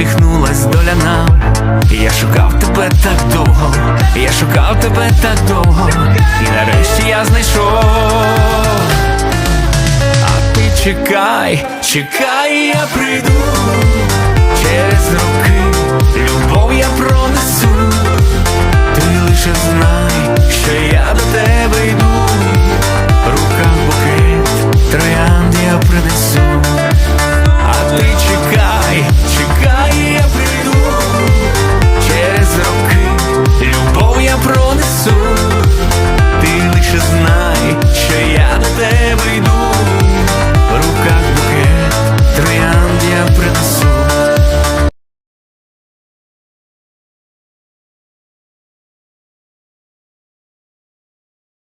усміхнулась доля нам. Я шукав тебе так довго, я шукав тебе так довго, і нарешті я знайшов. А ти чекай, чекай, я прийду через роки, любов я пронесу. Ти лише знай, що я до тебе йду. Yeah.